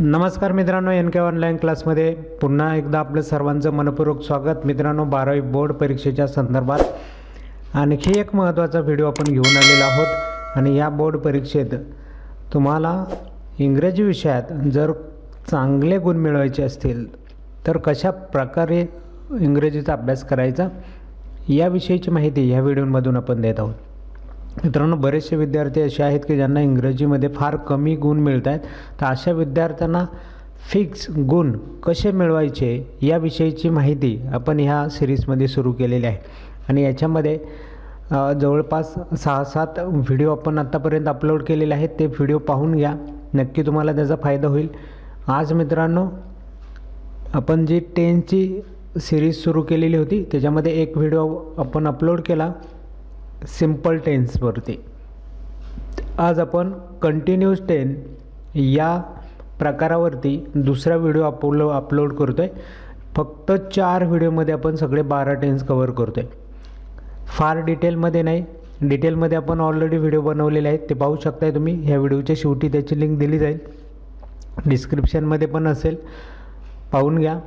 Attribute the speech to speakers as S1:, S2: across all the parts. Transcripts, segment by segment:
S1: नमस्कार मित्रांनो एन के ऑनलाईन क्लासमध्ये पुन्हा एकदा आपलं सर्वांचं मनपूर्वक स्वागत. मित्रांनो बारावी बोर्ड परीक्षेच्या संदर्भात आणखी एक महत्त्वाचा व्हिडिओ आपण घेऊन आलेलो आहोत. आणि या बोर्ड परीक्षेत तुम्हाला इंग्रजी विषयात जर चांगले गुण मिळवायचे असतील तर कशा प्रकारे इंग्रजीचा अभ्यास करायचा याविषयीची माहिती ह्या व्हिडिओमधून आपण देत आहोत. मित्रांनो बरेचसे विद्यार्थी असे आहेत की ज्यांना इंग्रजीमध्ये फार कमी गुण मिळत आहेत तर अशा विद्यार्थ्यांना फिक्स गुण कसे मिळवायचे याविषयीची माहिती आपण ह्या सिरीजमध्ये सुरू केलेली आहे. आणि याच्यामध्ये जवळपास सहा सात व्हिडिओ आपण आत्तापर्यंत अपलोड केलेले आहेत. ते व्हिडिओ पाहून घ्या. नक्की तुम्हाला त्याचा फायदा होईल. आज मित्रांनो आपण जी टेनची सिरीज सुरू केलेली होती त्याच्यामध्ये एक व्हिडिओ आपण अपलोड केला. सिंपल टेन्सवरती आज आपण कंटिन्यूस टेन या प्रकारावरती दुसरा व्हिडिओ अपलो अपलोड करतो आहे फक्त चार व्हिडिओमध्ये आपण सगळे बारा टेन्स कवर करतो आहे फार डिटेलमध्ये नाही. डिटेलमध्ये आपण ऑलरेडी व्हिडिओ बनवलेले आहेत. ते पाहू शकताय तुम्ही. ह्या व्हिडिओच्या शेवटी त्याची लिंक दिली जाईल. डिस्क्रिप्शनमध्ये पण असेल. पाहून घ्या.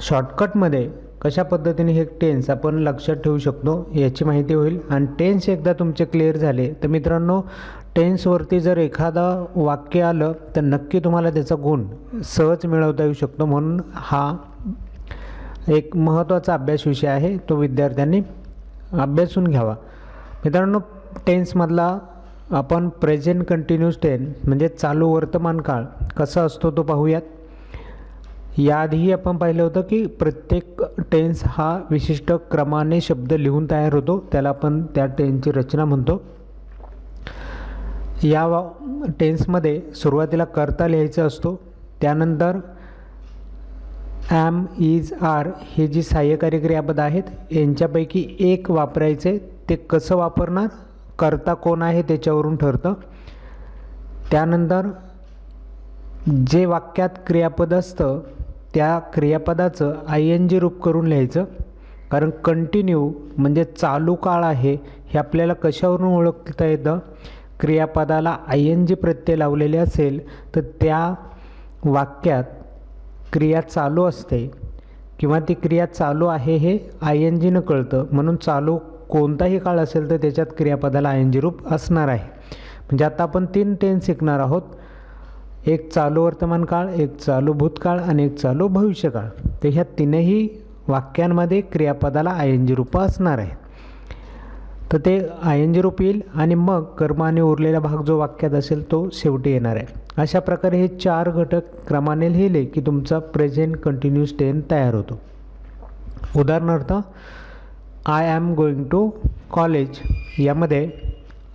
S1: शॉर्टकटमध्ये कशा पद्धतीने हे टेन्स आपण लक्षात ठेवू शकतो याची माहिती होईल. आणि टेन्स एकदा तुमचे क्लिअर झाले तर मित्रांनो टेन्सवरती जर एखादं वाक्य आलं तर नक्की तुम्हाला त्याचा गुण सहज मिळवता येऊ शकतो. म्हणून हा एक महत्त्वाचा अभ्यास विषय आहे तो विद्यार्थ्यांनी अभ्यासून घ्यावा. मित्रांनो टेन्समधला आपण प्रेझेंट कंटिन्यूस टेन म्हणजे चालू वर्तमान काळ कसा असतो तो पाहूयात. याआधीही आपण पाहिलं होतं की प्रत्येक टेन्स हा विशिष्ट क्रमाने शब्द लिहून तयार होतो. त्याला आपण त्या टेन्सची रचना म्हणतो. या वा- टेन्समध्ये सुरुवातीला करता लिहायचा असतो. त्यानंतर ॲम इज आर हे जी सहाय्यकारी क्रियापद आहेत यांच्यापैकी एक वापरायचे. ते कसं वापरणार? करता कोण आहे त्याच्यावरून ठरतं. त्यानंतर जे वाक्यात क्रियापद असतं त्या क्रियापदाचं आय एन जी रूप करून लिहायचं. कारण कंटिन्यू म्हणजे चालू काळ आहे हे आपल्याला कशावरून ओळखता येतं? क्रियापदाला आय एन जी प्रत्यय लावलेले असेल तर त्या वाक्यात क्रिया चालू असते. किंवा ती क्रिया चालू आहे हे आय एन जीनं कळतं. म्हणून चालू कोणताही काळ असेल तर त्याच्यात क्रियापदाला आय एन जी रूप असणार आहे. म्हणजे आता आपण तीन टेन्स शिकणार आहोत. एक चालू वर्तमान काळ एक चालू भूतकाळ आणि एक चालू भविष्यकाळ. तर ह्या तीनही वाक्यांमध्ये क्रियापदाला आय एन जी रूपं असणार आहे. तर ते आय एन जी रूप येईल आणि मग कर्म आणि उरलेला भाग जो वाक्यात असेल तो शेवटी येणार आहे. अशा प्रकारे हे चार घटक क्रमाने लिहिले की तुमचा प्रेझेंट कंटिन्यूस टेन तयार होतो. उदाहरणार्थ I am going to college यामध्ये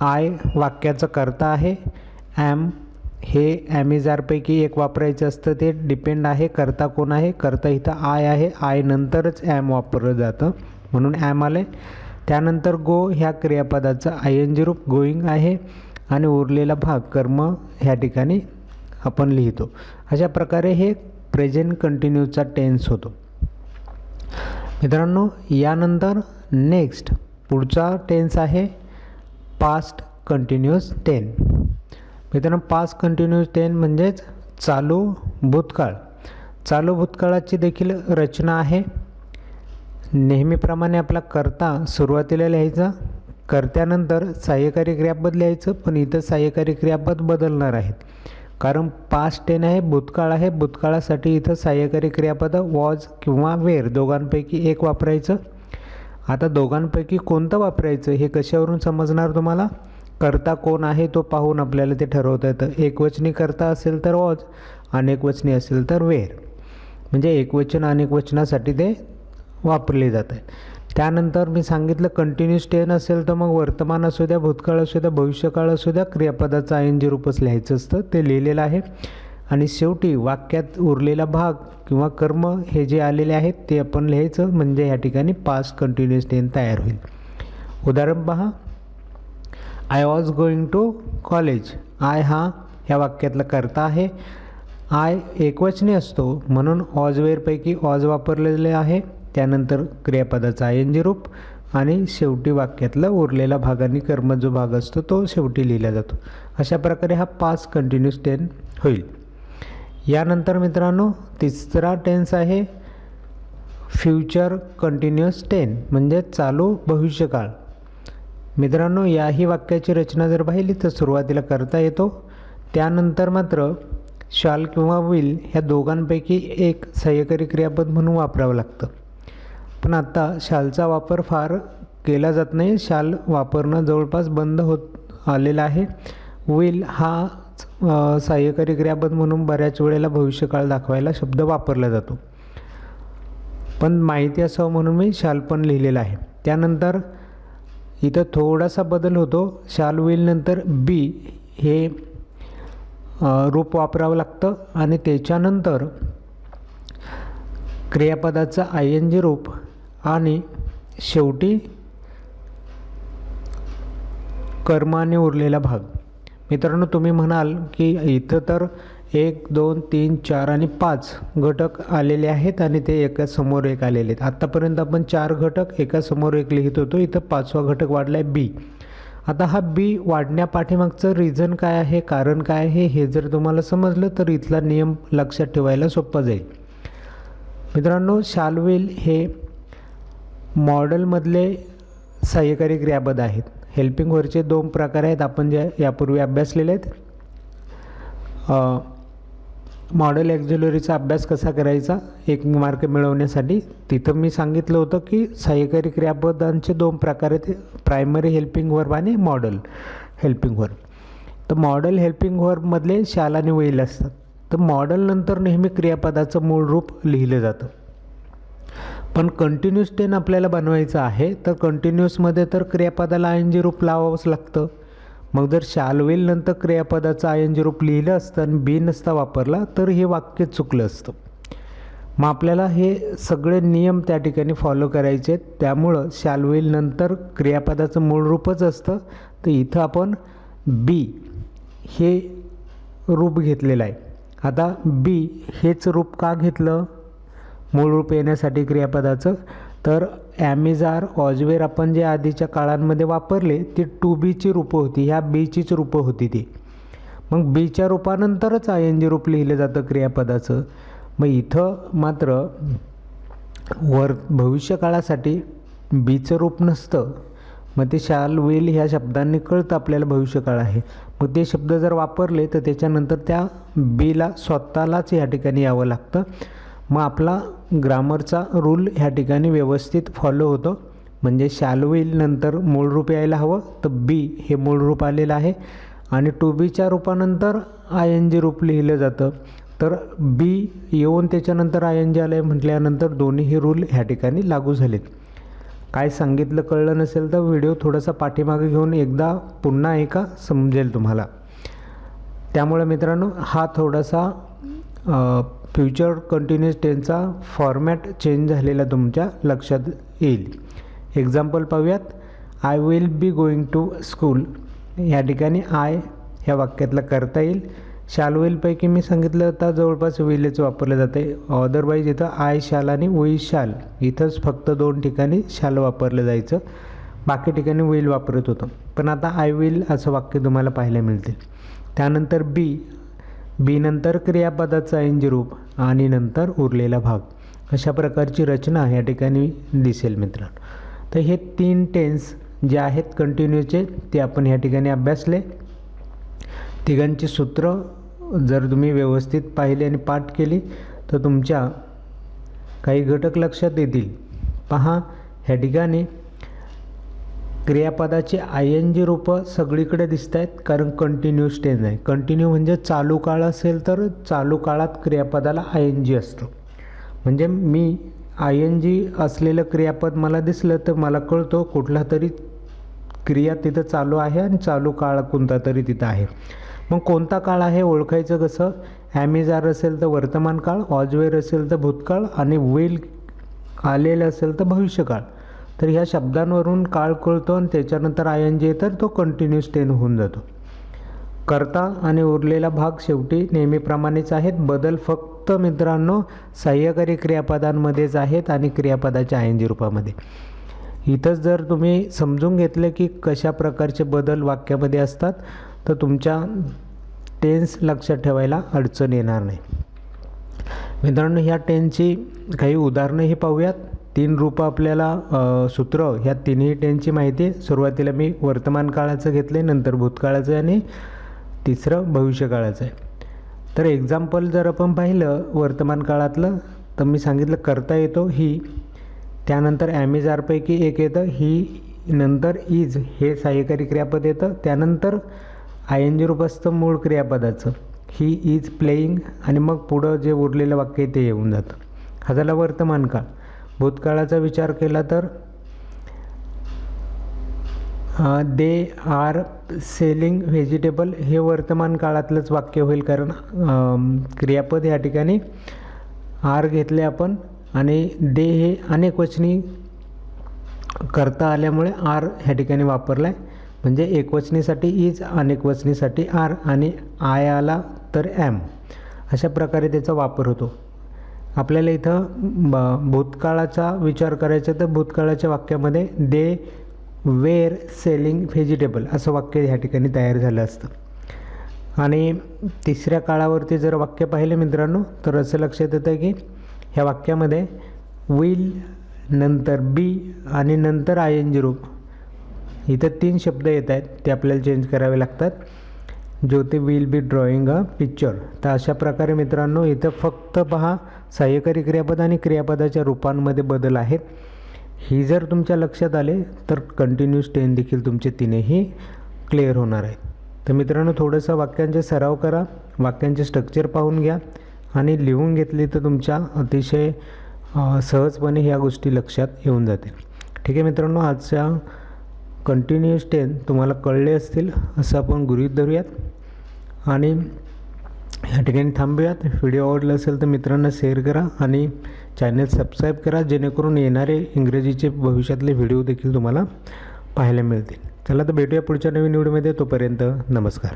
S1: आय वाक्याचं करता आहे. ॲम हे ॲमेझारपैकी एक वापरायचं असतं. ते डिपेंड आहे करता कोण आहे? करता इथं आय आहे. आय नंतरच ॲम वापरलं जातं. म्हणून ॲम आलं त्यानंतर गो ह्या क्रियापदाचं आय एन जी रूप गोईंग आहे आणि उरलेला भाग कर्म ह्या ठिकाणी आपण लिहितो. अशा प्रकारे हे प्रेझेंट कंटिन्यूचा टेन्स होतो. मित्रांनो यानंतर नेक्स्ट पुढचा टेन्स आहे पास्ट कंटिन्यूअस टेन मित्रांनो पास कंटिन्यूअस टेन म्हणजेच चालू भूतकाळ. चालू भूतकाळाची देखील रचना आहे. नेहमीप्रमाणे आपला करता सुरुवातीला लिहायचा कर्त्यानंतर सहाय्यकारी क्रियापद लिहायचं पण इथं सहाय्यकारी क्रियापद बदलणार आहेत. कारण पास्ट टेन आहे भूतकाळ आहे भूतकाळासाठी इथं सहाय्यकारी क्रियापद वॉज किंवा वेर दोघांपैकी एक वापरायचं. आता दोघांपैकी कोणतं वापरायचं हे कशावरून समजणार तुम्हाला? करता कोण आहे तो पाहून आपल्याला ते ठरवता येतं. एकवचनी करता असेल तर वॉज अनेकवचनी असेल तर वेर. म्हणजे एकवचन अनेकवचनासाठी ते वापरले जात आहे त्यानंतर मी सांगितलं कंटिन्यूस टेन असेल तर मग वर्तमान असू द्या भूतकाळ असू द्या भविष्यकाळ असू द्या क्रियापदाचं ऐन जी रूपच लिहायचं असतं ते लिहिलेलं आहे. आणि शेवटी वाक्यात उरलेला भाग किंवा कर्म हे जे आलेले आहेत ते आपण लिहायचं म्हणजे या ठिकाणी पास्ट कंटिन्युअस टेन तयार होईल. उदाहरण पहा. I was going to college I हा ह्या वाक्यातला करता आहे. आय एकवचनी असतो. म्हणून ऑजवेअरपैकी ऑज वापरलेले आहे. त्यानंतर क्रियापदाचा आय एन जी रूप आणि शेवटी वाक्यातला उरलेला भाग आणि कर्म जो भाग असतो तो शेवटी लिहिला जातो. अशा प्रकारे हा पाच कंटिन्यूस टेन होईल. यानंतर मित्रांनो तिसरा टेन्स आहे. फ्युचर कंटिन्युअस टेन म्हणजे चालू भविष्यकाळ. मित्रांनो याही वाक्याची रचना जर पाहिली तर सुरुवातीला करता येतो. त्यानंतर मात्र शाल किंवा विल ह्या दोघांपैकी एक सह्यकारी क्रियापद म्हणून वापरावं लागतं. पण आत्ता शालचा वापर फार केला जात नाही. शाल वापरणं जवळपास बंद होत आलेलं आहे. विल हा सहाय्यकारी क्रियापद म्हणून बऱ्याच वेळेला भविष्यकाळ दाखवायला शब्द वापरला जातो. पण माहिती असावं म्हणून मी शाल पण लिहिलेला आहे. त्यानंतर इथं थोडासा बदल होतो. शाल नंतर बी हे रूप वापरावं लागतं आणि त्याच्यानंतर क्रियापदाचं आय एन जी रूप आणि शेवटी कर्माने उरलेला भाग. मित्रांनो तुम्ही म्हणाल की इथं तर एक दोन तीन चार आणि पाच घटक आलेले आहेत आणि ते एका समोर एक आलेले आहेत. आत्तापर्यंत आपण चार घटक एका समोर एक लिहित होतो. इथं पाचवा घटक वाढला आहे बी आता हा बी वाढण्यापाठीमागचं रिझन काय आहे कारण काय आहे हे जर तुम्हाला समजलं तर इथला नियम लक्षात ठेवायला सोपं जाईल. मित्रांनो शालवेल हे मॉडेलमधले सहाय्यकारी क्रियापद आहेत. हेल्पिंग वरचे दोन प्रकार आहेत. आपण जे यापूर्वी अभ्यासलेले आहेत. मॉडेल ॲक्झिलरीचा अभ्यास कसा करायचा एक मार्क मिळवण्यासाठी तिथं मी सांगितलं होतं की सहाय्यकारी क्रियापदांचे दोन प्रकार आहेत प्रायमरी हेल्पिंग वर्ब आणि मॉडेल हेल्पिंग वर्ब तर मॉडेल हेल्पिंग वर्बमधले शाल आणि वैल असतात. तर मॉडेलनंतर नेहमी क्रियापदाचं मूळ रूप लिहिलं जातं. पण कंटिन्यूस टेन आपल्याला बनवायचं आहे तर कंटिन्यूसमध्ये तर क्रियापदाला आय एन जी रूप लावावंच लागतं. मग जर शालवेल नंतर क्रियापदाचं आय रूप लिहिलं असतं आणि बी नसता वापरला तर हे वाक्य चुकलं असतं. मग आपल्याला हे सगळे नियम त्या ठिकाणी फॉलो करायचे आहेत. त्यामुळं शालवेल नंतर क्रियापदाचं मूळ रूपच असतं. तर इथं आपण बी हे रूप घेतलेलं आहे. आता बी हेच रूप का घेतलं? मूळ रूप येण्यासाठी क्रियापदाचं. तर ॲमेझार ऑजवेर आपण जे आधीच्या काळांमध्ये वापरले ती टू बीची रूपं होती. ह्या बीचीच रूपं होती ती. मग बीच्या रूपानंतरच आय एन जी रूप लिहिलं जातं क्रियापदाचं. मग इथं मात्र वर भविष्यकाळासाठी बीचं रूप नसतं. मग ते शाल वेल ह्या शब्दांनी कळतं आपल्याला भविष्यकाळ आहे. मग ते शब्द जर वापरले तर त्याच्यानंतर त्या बीला स्वतःलाच या ठिकाणी यावं लागतं. मग आपला ग्रामरचा रूल ह्या ठिकाणी व्यवस्थित फॉलो होतो. म्हणजे शालविल नंतर मूळ रूप यायला हवं तर बी हे मूळ रूप आलेलं आहे. आणि टू बीच्या रूपानंतर आय एन जी रूप लिहिलं जातं. तर बी येऊन त्याच्यानंतर आय एन जी आलं आहे म्हटल्यानंतर दोन्हीही रूल ह्या ठिकाणी लागू झालेत. काय सांगितलं कळलं नसेल तर व्हिडिओ थोडासा पाठीमागे घेऊन एकदा पुन्हा ऐका समजेल तुम्हाला. त्यामुळे मित्रांनो हा थोडासा फ्युचर कंटिन्युअस टेनचा फॉर्मॅट चेंज झालेला तुमच्या लक्षात येईल. एक्झाम्पल पाहूयात. I will be going to school या ठिकाणी आय ह्या वाक्यातला करता येईल. शाल विलपैकी मी सांगितलं तर जवळपास विलेच वापरलं जाते. अदरवाईज इथं आय शाल आणि वी शाल इथंच फक्त दोन ठिकाणी शाल वापरलं जायचं. बाकी ठिकाणी विल वापरत होतं. पण आता आय विल असं वाक्य तुम्हाला पाहायला मिळतील. त्यानंतर बी बी नंतर क्रियापदाचं एन रूप. आणि नंतर उरलेला भाग. अशा प्रकारची रचना या ठिकाणी दिसेल मित्रांनो. तर हे तीन टेन्स जे आहेत कंटिन्यूचे ते आपण या ठिकाणी अभ्यासले. तिघांची सूत्र जर तुम्ही व्यवस्थित पाहिली आणि पाठ केली तर तुमच्या काही घटक लक्षात येतील. पहा ह्या ठिकाणी क्रियापदाचे आय एन जी रूपं सगळीकडे दिसत आहेत कारण कंटिन्यूस टेन्स आहे कंटिन्यू म्हणजे चालू काळ असेल तर चालू काळात क्रियापदाला आय एन जी असतो. म्हणजे मी आय एन जी असलेलं क्रियापद मला दिसलं तर मला कळतो कुठला तरी क्रिया तिथं चालू आहे आणि चालू काळ कोणता तरी तिथं आहे. मग कोणता काळ आहे ओळखायचं कसं? ॲमेझार असेल तर वर्तमान काळ ऑजवेर असेल तर भूतकाळ आणि वेल आलेलं असेल तर भविष्यकाळ. तर ह्या शब्दांवरून काळ कळतो आणि त्याच्यानंतर आय एन जी तर तो कंटिन्यूस टेन होऊन जातो. कर्ता आणि उरलेला भाग शेवटी नेहमीप्रमाणेच आहेत. बदल फक्त मित्रांनो सहाय्यकारी क्रियापदांमध्येच आहेत आणि क्रियापदाच्या आय एन जी रूपामध्ये. इथंच जर तुम्ही समजून घेतलं की कशा प्रकारचे बदल वाक्यामध्ये असतात तर तुमच्या टेन्स लक्षात ठेवायला अडचण येणार नाही. मित्रांनो ह्या टेन्सची काही उदाहरणंही पाहूयात. तीन रूपं आपल्याला सूत्र ह्या तिन्ही टेनची माहिती सुरुवातीला मी वर्तमान काळाचं घेतलं आहे नंतर भूतकाळाचं आहे आणि तिसरं भविष्यकाळाचं आहे. तर एक्झाम्पल जर आपण पाहिलं वर्तमान काळातलं तर मी सांगितलं करता येतो ही त्यानंतर ॲमेझारपैकी एक येतं ही नंतर इज हे सहाय्यकारी क्रियापद येतं त्यानंतर आय एन जी रूप असतं मूळ क्रियापदाचं ही इज प्लेईंग आणि मग पुढं जे उरलेलं वाक्य आहे ते येऊन जातं. हा झाला वर्तमान काळ. भूतकाळाचा विचार केला तर? दे आर सेलिंग व्हेजिटेबल हे वर्तमान काळातलंच वाक्य होईल कारण क्रियापद या ठिकाणी आर घेतले आपण आणि दे हे अनेक वचनी करता आल्यामुळे आर ह्या ठिकाणी वापरला आहे म्हणजे एकवचनीसाठी इज अनेक वचनीसाठी आर आणि आय आला तर ॲम अशा प्रकारे त्याचा वापर होतो. आपल्याला इथं ब- भूतकाळाचा विचार करायचा तर भूतकाळाच्या वाक्यामध्ये दे वेअर सेलिंग व्हेजिटेबल असं वाक्य ह्या ठिकाणी तयार झालं असतं. आणि तिसऱ्या काळावरती जर वाक्य पाहिलं मित्रांनो तर असं लक्षात येतं की ह्या वाक्यामध्ये विल नंतर बी आणि नंतर आय एन जी रूप इथं तीन शब्द येत आहेत ते आपल्याला चेंज करावे लागतात. Jyoti will be drawing a picture तर अशा प्रकारे मित्रांनो इथं फक्त पहा सहाय्यकारी क्रियापद आणि क्रियापदाच्या रूपांमध्ये बदल आहेत. ही जर तुमच्या लक्षात आले तर कंटिन्यूस टेन देखील तुमचे तिनेही क्लिअर होणार आहेत. तर मित्रांनो थोडंसं वाक्यांचे सराव करा वाक्यांचे स्ट्रक्चर पाहून घ्या आणि लिहून घेतली तर तुमच्या अतिशय सहजपणे ह्या गोष्टी लक्षात येऊन जातील. ठीक आहे मित्रांनो आजच्या कंटिन्युअस टेन तुम्हाला कळले असतील असं आपण गृहीत धरूयात. आणि ह्या ठिकाणी थांबूयात. व्हिडिओ आवडला असेल तर मित्रांना शेअर करा आणि चॅनल सबस्क्राईब करा जेणेकरून येणारे इंग्रजीचे भविष्यातले व्हिडिओ देखील तुम्हाला पाहायला मिळतील. चला तर भेटूया पुढच्या नवीन व्हिडिओमध्ये. तोपर्यंत नमस्कार.